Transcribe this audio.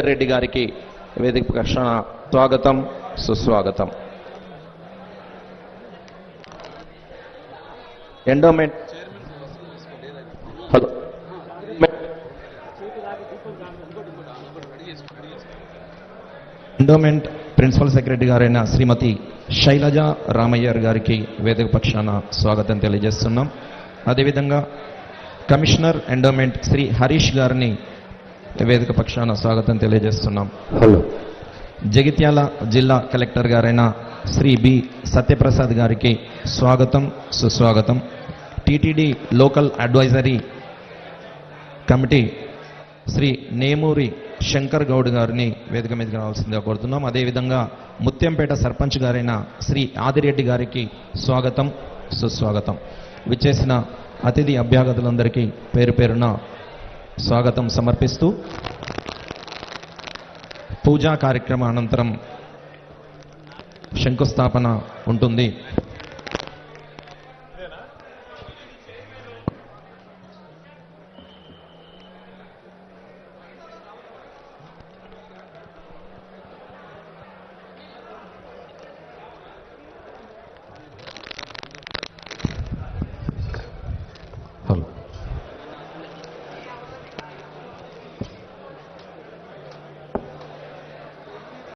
రెడ్డి గారికి వేదిక ప్రక్షణ స్వాగతం సుస్వాగతం. Endowment hello. Endowment principal secretary గారైన శ్రీమతి శైలజ రామయ్యర్ గారికి వేదిక పక్షాన స్వాగతం తెలియజేస్తున్నాం. అదేవిధంగా కమిషనర్ ఎండోమెంట్ శ్రీ హరీష్ గారిని వేదిక పక్షాన స్వాగతం తెలియజేస్తున్నాం. హలో. జగిత్యాల జిల్లా కలెక్టర్ గారైన శ్రీ బి సత్యప్రసాద్ గారికి స్వాగతం సుస్వాగతం. TTD local advisory committee Shri Nemuri Shankar Goud గారిని వేదిక మీదకి రావాల్సిందిగా కోరుతున్నాం. అదేవిధంగా ముత్యంపేట సర్పంచ్ గారైన శ్రీ ఆదిరెడ్డి గారికి స్వాగతం సుస్వాగతం. విచ్చేసిన అతిథి అభ్యాగతులందరికీ పేరు పేరున స్వాగతం సమర్పిస్తూ పూజా కార్యక్రమ అనంతరం శంకుస్థాపన ఉంటుంది.